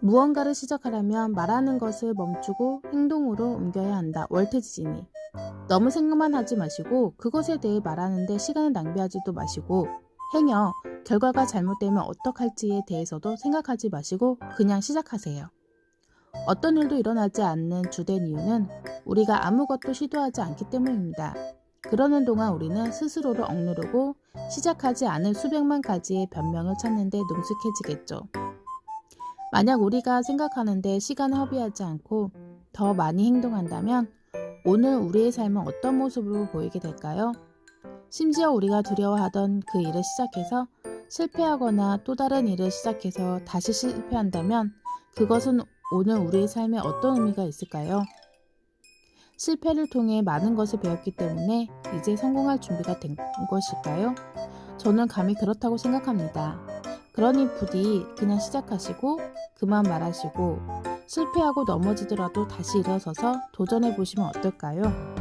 무언가를 시작하려면 말하는 것을 멈추고 행동으로 옮겨야 한다. 월트 디즈니. 너무 생각만 하지 마시고 그것에 대해 말하는데 시간을 낭비하지도 마시고 행여 결과가 잘못되면 어떡할지에 대해서도 생각하지 마시고 그냥 시작하세요. 어떤 일도 일어나지 않는 주된 이유는 우리가 아무것도 시도하지 않기 때문입니다. 그러는 동안 우리는 스스로를 억누르고 시작하지 않을 수백만 가지의 변명을 찾는데 능숙해지겠죠. 만약 우리가 생각하는데 시간을 허비하지 않고 더 많이 행동한다면 오늘 우리의 삶은 어떤 모습으로 보이게 될까요? 심지어 우리가 두려워하던 그 일을 시작해서 실패하거나 또 다른 일을 시작해서 다시 실패한다면 그것은 오늘 우리의 삶에 어떤 의미가 있을까요? 실패를 통해 많은 것을 배웠기 때문에 이제 성공할 준비가 된 것일까요? 저는 감히 그렇다고 생각합니다. 그러니 부디 그냥 시작하시고 그만 말하시고 실패하고 넘어지더라도 다시 일어서서 도전해 보시면 어떨까요?